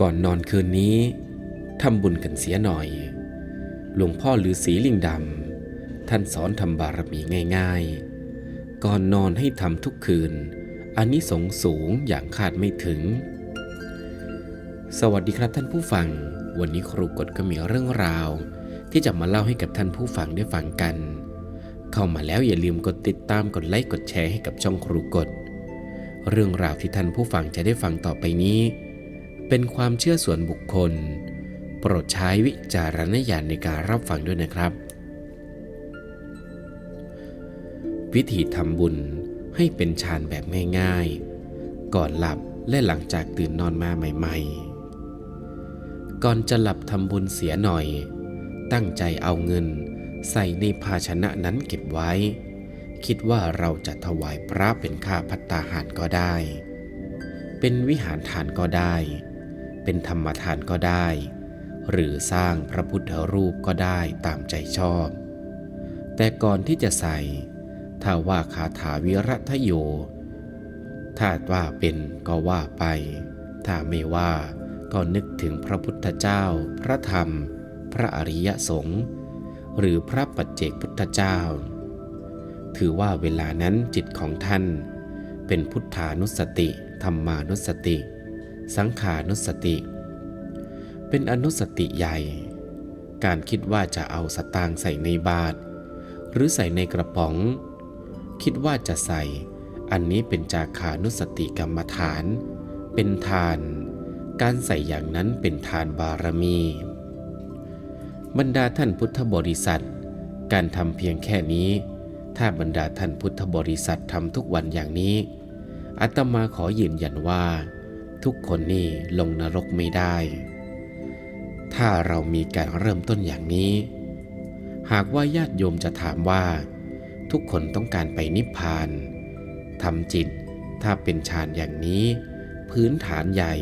ก่อนนอนคืนนี้ทำบุญกันเสียหน่อย หลวงพ่อฤาษีลิงดำท่านสอนทำบารมีง่าย ๆ ก่อนนอนให้ทำทุกคืนอันนี้สงส์สูงอย่างคาดไม่ถึง สวัสดีครับท่านผู้ฟัง วันนี้ครูกฎก็มีเรื่องราว ที่จะมาเล่าให้กับท่านผู้ฟังได้ฟังกัน เข้ามาแล้วอย่าลืมกดติดตามกดไลค์กดแชร์ให้กับช่องครูกฎเรื่องราวที่ท่านผู้ฟังจะได้ฟังต่อไปนี้ เป็นความเชื่อส่วนบุคคล โปรดใช้วิจารณญาณในการรับฟังด้วยนะครับ วิธีทำบุญให้เป็นฌานแบบง่ายๆ ก่อนหลับและหลังจากตื่นนอนมาใหม่ ๆ ก่อนจะหลับทำบุญเสียหน่อย ตั้งใจเอาเงินใส่ในภาชนะนั้นเก็บไว้ คิดว่าเราจะถวายพระเป็นค่าพัตตาหารก็ได้ เป็นวิหารทานก็ได้ เป็นธรรมทานก็ได้ หรือสร้างพระพุทธรูปก็ได้ตามใจชอบ แต่ก่อนที่จะใส่ ถ้าว่าคาถาวิรัตโย ถ้าว่าเป็นก็ว่าไป ถ้าไม่ว่าก็นึกถึงพระพุทธเจ้า พระธรรม พระอริยสงฆ์หรือพระปัจเจกพุทธเจ้า ถือว่าเวลานั้นจิตของท่าน เป็นพุทธานุสติ ธรรมานุสติ สังขานุสติ เป็นอนุสติใหญ่ การคิดว่าจะเอาสตางค์ใส่ในบาตรหรือใส่ในกระป๋อง คิดว่าจะใส่ อันนี้เป็นจาคานุสติกรรมฐาน เป็นทาน การใส่อย่างนั้นเป็นทานบารมี บรรดาท่านพุทธบริษัท การทำเพียงแค่นี้ ถ้าบรรดาท่านพุทธบริษัททำทุกวันอย่างนี้อาตมาขอยืนยันว่า ทุกคนนี่ลงนรกไม่ได้ ถ้าเรามีการเริ่มต้นอย่างนี้ หากว่าญาติโยมจะถามว่า ทุกคนต้องการไปนิพพานทำจิตถ้าเป็นฌานอย่างนี้ พื้นฐานใหญ่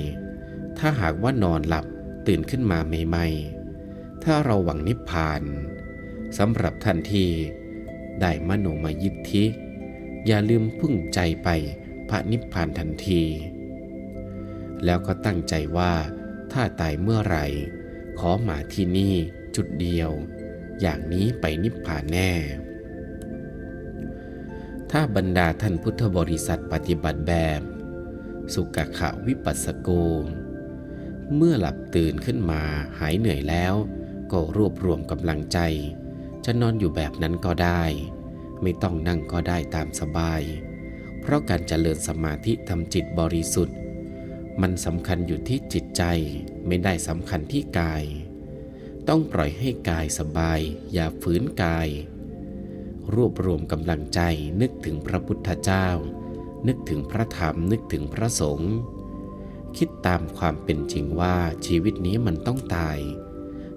ถ้าหากว่านอนหลับตื่นขึ้นมาใหม่ๆ ถ้าเราหวังนิพพานสำหรับท่านที่ได้มโนมยิทธิ อย่าลืมพึ่งใจไปพระนิพพานทันที แล้วก็ตั้งใจว่าถ้าตายเมื่อไหร่ ขอมาที่นี่จุดเดียว อย่างนี้ไปนิพพานแน่ ถ้าบรรดาท่านพุทธบริษัทปฏิบัติแบบ สุกขะวิปัสสโก เมื่อหลับตื่นขึ้นมาหายเหนื่อยแล้ว ก็รวบรวมกำลังใจ จะนอนอยู่แบบนั้นก็ได้ ไม่ต้องนั่งก็ได้ตามสบาย เพราะการเจริญสมาธิทำจิตบริสุทธิ์ มันสำคัญอยู่ที่จิตใจไม่ได้สำคัญที่กาย ต้องปล่อยให้กายสบาย อย่าฝืนกาย รวบรวมกำลังใจนึกถึงพระพุทธเจ้า นึกถึงพระธรรมนึกถึงพระสงฆ์คิดตามความเป็นจริงว่าชีวิตนี้มันต้องตาย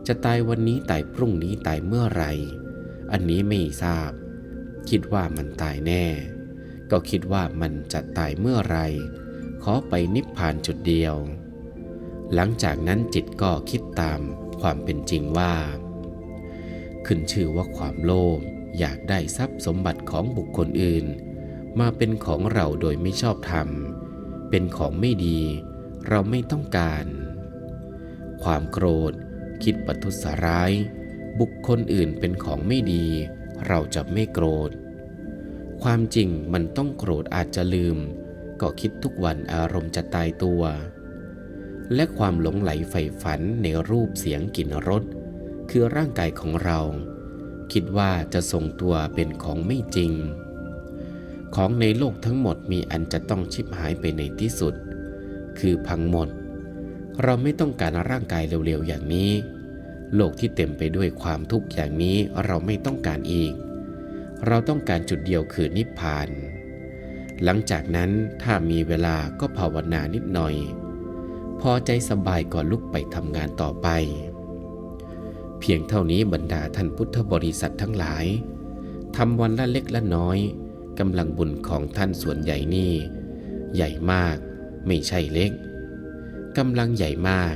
จะตายวันนี้ตายพรุ่งนี้ตายเมื่อไหร่อันนี้ไม่ทราบ คิดว่ามันตายแน่ ก็คิดว่ามันจะตายเมื่อไหร่ ขอไปนิพพานจุดเดียว หลังจากนั้นจิตก็คิดตามความเป็นจริงว่า ขึ้นชื่อว่าความโลภอยากได้ทรัพย์สมบัติของบุคคลอื่น มาเป็นของเราโดยไม่ชอบธรรม เป็นของไม่ดี เราไม่ต้องการ ความโกรธ คิดปัทุษร้าย บุคคลอื่นเป็นของไม่ดี เราจะไม่โกรธ ความจริงมันต้องโกรธอาจจะลืม ก็คิดทุกวันอารมณ์จะตายตัว และความหลงไหลใฝ่ฝันในรูปเสียงกลิ่นรสคือร่างกายของเรา คิดว่าจะทรงตัวเป็นของไม่จริง ของในโลกทั้งหมดมีอันจะต้องชิบหายไปในที่สุด คือพังหมด เราไม่ต้องการร่างกายเร็วๆอย่างนี้ โลกที่เต็มไปด้วยความทุกข์อย่างนี้เราไม่ต้องการอีก เราต้องการจุดเดียวคือนิพพาน หลังจากนั้นถ้ามีเวลาก็ภาวนานิดหน่อย พอใจสบายก็ลุกไปทำงานต่อไป เพียงเท่านี้บรรดาท่านพุทธบริษัททั้งหลายทำวันละเล็กละน้อยกำลังบุญของท่านส่วนใหญ่นี่ ใหญ่มากไม่ใช่เล็กกำลังใหญ่มาก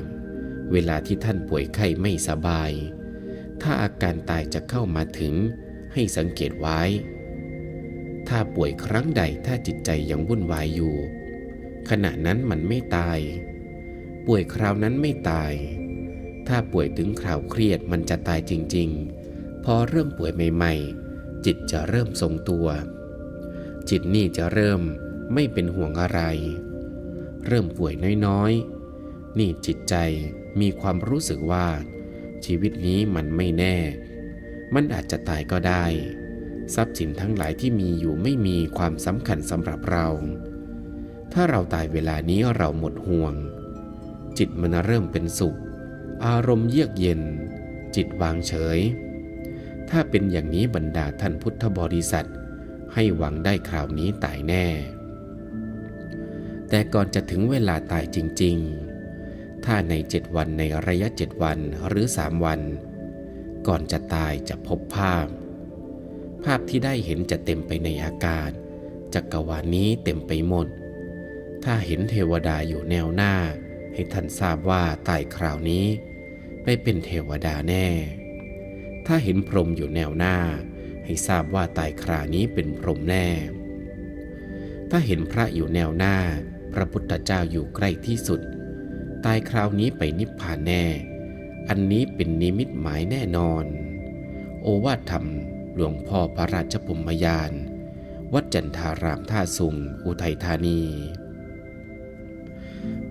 เวลาที่ท่านป่วยไข้ไม่สบาย ถ้าอาการตายจะเข้ามาถึงให้สังเกตไว้ ถ้าป่วยครั้งใดถ้าจิตใจยังวุ่นวายอยู่ ขณะนั้นมันไม่ตาย ป่วยคราวนั้นไม่ตาย ถ้าป่วยถึงคราวเครียดมันจะตายจริง ๆ พอเริ่มป่วยใหม่ ๆ จิตจะเริ่มทรงตัว จิตนี่จะเริ่มไม่เป็นห่วงอะไร เริ่มป่วยน้อยๆ นี่จิตใจมีความรู้สึกว่า ชีวิตนี้มันไม่แน่ มันอาจจะตายก็ได้ ทรัพย์สินทั้งหลายที่มีอยู่ไม่มีความสำคัญสำหรับเรา ถ้าเราตายเวลานี้เราหมดห่วง จิตมันเริ่มเป็นสุข อารมณ์เยือกเย็น จิตวางเฉย ถ้าเป็นอย่างนี้บรรดาท่านพุทธบริษัท ให้หวังได้คราวนี้ตายแน่ แต่ก่อนจะถึงเวลาตายจริง ๆ ถ้าในเจ็ดวันในระยะเจ็ดวันหรือสามวัน ก่อนจะตายจะพบภาพ ภาพที่ได้เห็นจะเต็มไปในอากาศ จักรวาลนี้เต็มไปหมด ถ้าเห็นเทวดาอยู่แนวหน้า ให้ท่านทราบว่าตายคราวนี้ไปเป็นเทวดาแน่ ถ้าเห็นพรหมอยู่แนวหน้า ให้ทราบว่าตายคราวนี้เป็นพรหมแน่ ถ้าเห็นพระอยู่แนวหน้า พระพุทธเจ้าอยู่ใกล้ที่สุด ตายคราวนี้ไปนิพพานแน่ อันนี้เป็นนิมิตหมายแน่นอน โอวาทธรรม หลวงพ่อพระราชพมยาน วัดจันทารามท่าสุง อุทัยธานี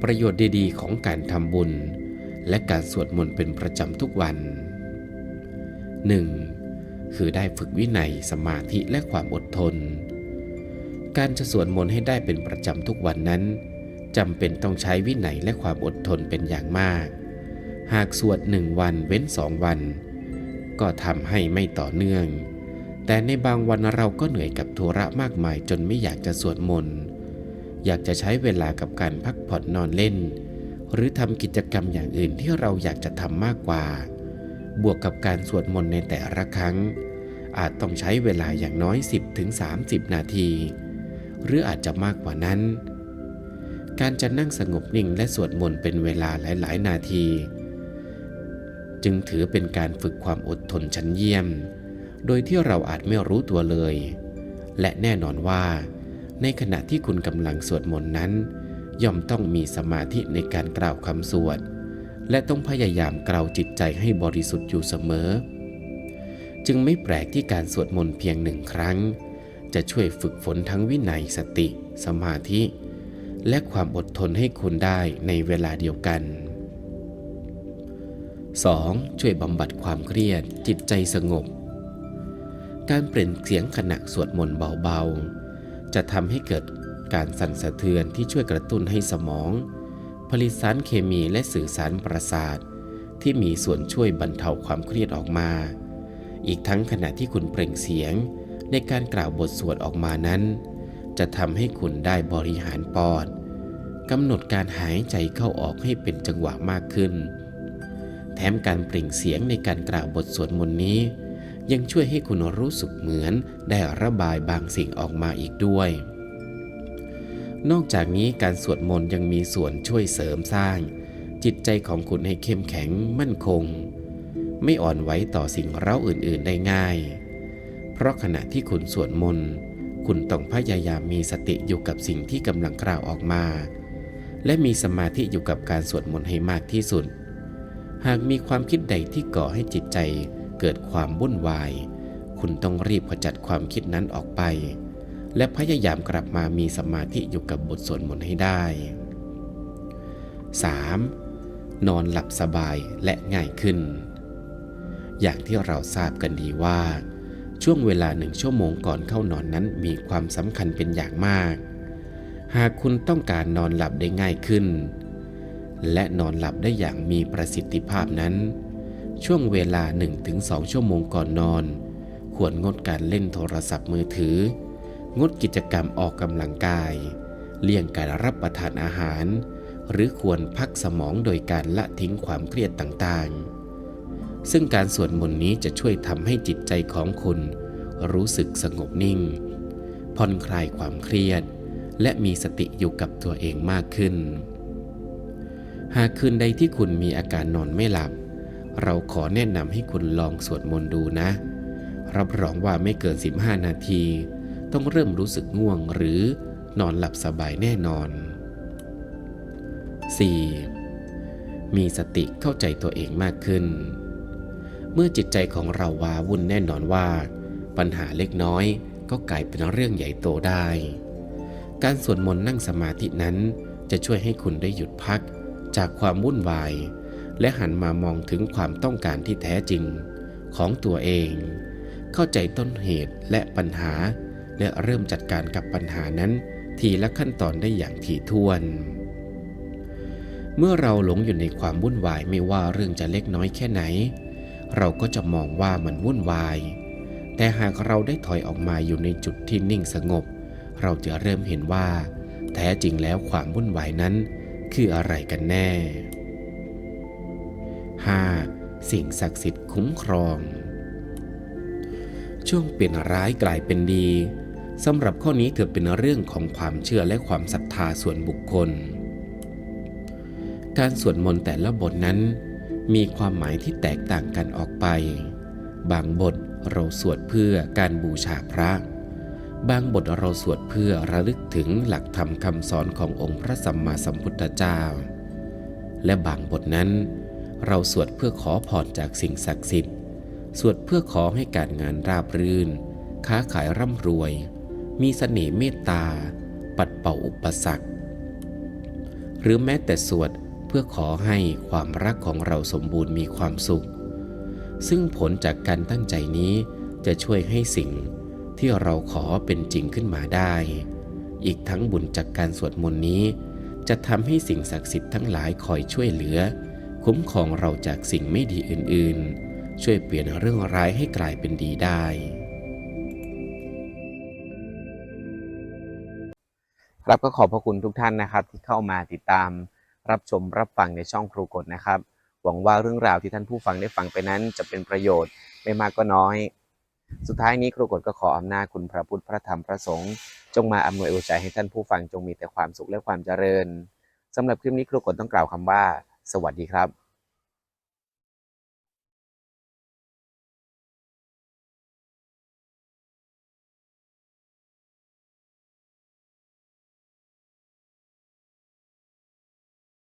ประโยชน์ดีๆ ของการทำบุญ และการสวดมนต์เป็นประจำทุกวัน 1. คือได้ฝึกวินัยสมาธิและความอดทน การจะสวดมนต์ให้ได้เป็นประจำทุกวันนั้นจำเป็นต้องใช้วินัยและความอดทนเป็นอย่างมาก หากสวดหนึ่งวันเว้นสองวัน ก็ทำให้ไม่ต่อเนื่อง แต่ในบางวันเราก็เหนื่อยกับธุระมากมายจนไม่อยากจะสวดมนต์อยากจะใช้เวลากับการพักผ่อนนอนเล่น หรือทำกิจกรรมอย่างอื่นที่เราอยากจะทำมากกว่า บวกกับการสวดมนต์ในแต่ละครั้ง อาจต้องใช้เวลาอย่างน้อย 10-30 นาที หรืออาจจะมากกว่านั้น การจะนั่งสงบนิ่งและสวดมนต์เป็นเวลาหลาย ๆ นาที จึงถือเป็นการฝึกความอดทนชั้นเยี่ยม โดยที่เราอาจไม่รู้ตัวเลย และแน่นอนว่า ในขณะที่คุณกำลังสวดมนต์นั้น ย่อมต้องมีสมาธิในการกล่าวคำสวด และต้องพยายามกล่าวจิตใจให้บริสุทธิ์อยู่เสมอ จึงไม่แปลกที่การสวดมนต์เพียงหนึ่งครั้ง จะช่วยฝึกฝนทั้งวินัยสติ สมาธิ และความอดทนให้คุณได้ในเวลาเดียวกัน 2. ช่วยบำบัดความเครียด จิตใจสงบ การเปล่งเสียงขณะสวดมนต์เบาๆ จะทำให้เกิดการสั่นสะเทือนที่ช่วยกระตุ้นให้สมอง ผลิตสารเคมีและสื่อสารประสาท ที่มีส่วนช่วยบรรเทาความเครียดออกมา อีกทั้งขณะที่คุณเปล่งเสียงในการกล่าวบทสวดออกมานั้น จะทำให้คุณได้บริหารปอดกำหนดการหายใจเข้าออกให้เป็นจังหวะมากขึ้น แถมการเปล่งเสียงในการกล่าวบทสวดมนต์นี้ ยังช่วยให้คุณรู้สึกเหมือนได้ระบายบางสิ่งออกมาอีกด้วย นอกจากนี้การสวดมนต์ยังมีส่วนช่วยเสริมสร้าง จิตใจของคุณให้เข้มแข็งมั่นคง ไม่อ่อนไหวต่อสิ่งเร้าอื่นๆได้ง่าย เพราะขณะที่คุณสวดมนต์คุณต้องพยายามมีสติอยู่กับสิ่งที่กำลังกล่าวออกมา และมีสมาธิอยู่กับการสวดมนต์ให้มากที่สุด หากมีความคิดใดที่ก่อให้จิตใจ เกิดความวุ่นวาย คุณต้องรีบขจัดความคิดนั้นออกไป และพยายามกลับมามีสมาธิอยู่กับบทสวดมนต์ให้ได้ 3. นอนหลับสบายและง่ายขึ้น อย่างที่เราทราบกันดีว่า ช่วงเวลาหนึ่งชั่วโมงก่อนเข้านอนนั้นมีความสำคัญเป็นอย่างมาก หากคุณต้องการนอนหลับได้ง่ายขึ้น และนอนหลับได้อย่างมีประสิทธิภาพนั้น ช่วงเวลา 1-2 ชั่วโมงก่อนนอน ควรงดการเล่นโทรศัพท์มือถือ งดกิจกรรมออกกำลังกาย เลี่ยงการรับประทานอาหาร หรือควรพักสมองโดยการละทิ้งความเครียดต่างๆ ซึ่งการสวดมนต์นี้จะช่วยทำให้จิตใจของคุณ รู้สึกสงบนิ่ง ผ่อนคลายความเครียด และมีสติอยู่กับตัวเองมากขึ้น หากคืนใดที่คุณมีอาการนอนไม่หลับ เราขอแนะนำให้คุณลองสวดมนต์ดูนะ รับรองว่าไม่เกิน 15 นาที ต้องเริ่มรู้สึกง่วงหรือนอนหลับสบายแน่นอน 4. มีสติเข้าใจตัวเองมากขึ้น เมื่อจิตใจของเราวาวุ่นแน่นอนว่า ปัญหาเล็กน้อยก็กลายเป็นเรื่องใหญ่โตได้ การสวดมนต์นั่งสมาธินั้นจะช่วยให้คุณได้หยุดพักจากความวุ่นวาย และหันมามองถึงความต้องการที่แท้จริง ของตัวเอง เข้าใจต้นเหตุและปัญหา และเริ่มจัดการกับปัญหานั้น ทีละขั้นตอนได้อย่างถี่ถ้วน เมื่อเราหลงอยู่ในความวุ่นวายไม่ว่าเรื่องจะเล็กน้อยแค่ไหน เราก็จะมองว่ามันวุ่นวาย แต่หากเราได้ถอยออกมาอยู่ในจุดที่นิ่งสงบ เราจะเริ่มเห็นว่า แท้จริงแล้วความวุ่นวายนั้น คืออะไรกันแน่ 5. สิ่งศักดิ์สิทธิ์คุ้มครอง ช่วงเปลี่ยนร้ายกลายเป็นดีสำหรับข้อนี้ถือเป็นเรื่องของความเชื่อและความศรัทธาส่วนบุคคล การสวดมนต์แต่ละบทนั้น มีความหมายที่แตกต่างกันออกไป บางบทเราสวดเพื่อการบูชาพระ บางบทเราสวดเพื่อระลึกถึงหลักธรรมคำสอนขององค์พระสัมมาสัมพุทธเจ้า และบางบทนั้น เราสวดเพื่อขอพรจากสิ่งศักดิ์สิทธิ์ สวดเพื่อขอให้การงานราบรื่น ค้าขายร่ำรวย มีเสน่ห์เมตตา ปัดเป่าอุปสรรค หรือแม้แต่สวดเพื่อขอให้ความรักของเราสมบูรณ์มีความสุข ซึ่งผลจากการตั้งใจนี้จะช่วยให้สิ่งที่เราขอเป็นจริงขึ้นมาได้ อีกทั้งบุญจากการสวดมนต์นี้ จะทำให้สิ่งศักดิ์สิทธิ์ทั้งหลายคอยช่วยเหลือ คุ้มครองเราจากสิ่งไม่ดีอื่นๆ ช่วยเปลี่ยนเรื่องร้ายให้กลายเป็นดีได้ ครับก็ขอบพระคุณทุกท่านนะครับ ที่เข้ามาติดตามรับชมรับฟังในช่องครูกฎนะครับ หวังว่าเรื่องราวที่ท่านผู้ฟังได้ฟังไปนั้น จะเป็นประโยชน์ไม่มากก็น้อย สุดท้ายนี้ครูกฎก็ขออำนาจคุณพระพุทธพระธรรมพระสงฆ์จงมาอำนวยอวยใจให้ท่านผู้ฟังจงมีแต่ความสุขและความเจริญสำหรับคลิปนี้ครูกฎต้องกล่าวคำว่า สวัสดีครับ